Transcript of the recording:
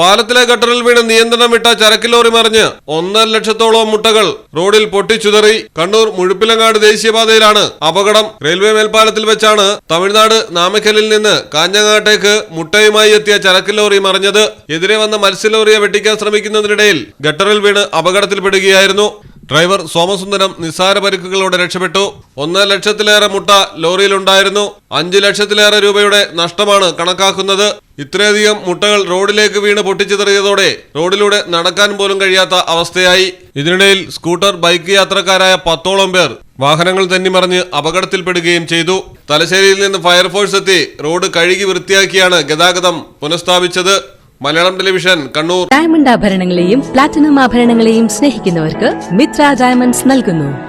പാലത്തിലെ ഗട്ടറിൽ വീണ് നിയന്ത്രണം വിട്ട ചരക്ക് ലോറി മറിഞ്ഞ് ഒന്നര ലക്ഷത്തോളം മുട്ടകൾ റോഡിൽ പൊട്ടിച്ചുതറി. കണ്ണൂർ മുഴുപ്പിലങ്ങാട് ദേശീയപാതയിലാണ് അപകടം. റെയിൽവേ മേൽപ്പാലത്തിൽ വെച്ചാണ് തമിഴ്നാട് നാമക്കലിൽ നിന്ന് കാഞ്ഞങ്ങാട്ടേക്ക് മുട്ടയുമായി എത്തിയ ചരക്ക് ലോറി മറിഞ്ഞത്. എതിരെ വന്ന മത്സ്യലോറിയെ വെട്ടിക്കാൻ ശ്രമിക്കുന്നതിനിടയിൽ ഗട്ടറിൽ വീണ് അപകടത്തിൽപ്പെടുകയായിരുന്നു. ഡ്രൈവർ സോമസുന്ദരം നിസ്സാര പരിക്കുകളോടെ രക്ഷപ്പെട്ടു. ഒന്നര ലക്ഷത്തിലേറെ മുട്ട ലോറിയിലുണ്ടായിരുന്നു. അഞ്ചു ലക്ഷത്തിലേറെ രൂപയുടെ നഷ്ടമാണ് കണക്കാക്കുന്നത്. ഇത്രയധികം മുട്ടകൾ റോഡിലേക്ക് വീണ് പൊട്ടിച്ചിതറിയതോടെ റോഡിലൂടെ നടക്കാൻ പോലും കഴിയാത്ത അവസ്ഥയായി. ഇതിനിടയിൽ സ്കൂട്ടർ ബൈക്ക് യാത്രക്കാരായ പത്തോളം പേർ വാഹനങ്ങൾ തന്നിമറിഞ്ഞ് അപകടത്തിൽപ്പെടുകയും ചെയ്തു. തലശ്ശേരിയിൽ നിന്ന് ഫയർഫോഴ്സ് എത്തി റോഡ് കഴുകി വൃത്തിയാക്കിയാണ് ഗതാഗതം പുനഃസ്ഥാപിച്ചത്. മലയാളം ടെലിവിഷൻ കണ്ണൂർ. ഡയമണ്ട് ആഭരണങ്ങളെയും പ്ലാറ്റിനം ആഭരണങ്ങളെയും സ്നേഹിക്കുന്നവർക്ക് മിത്ര ഡയമണ്ട്സ് നൽകുന്നു.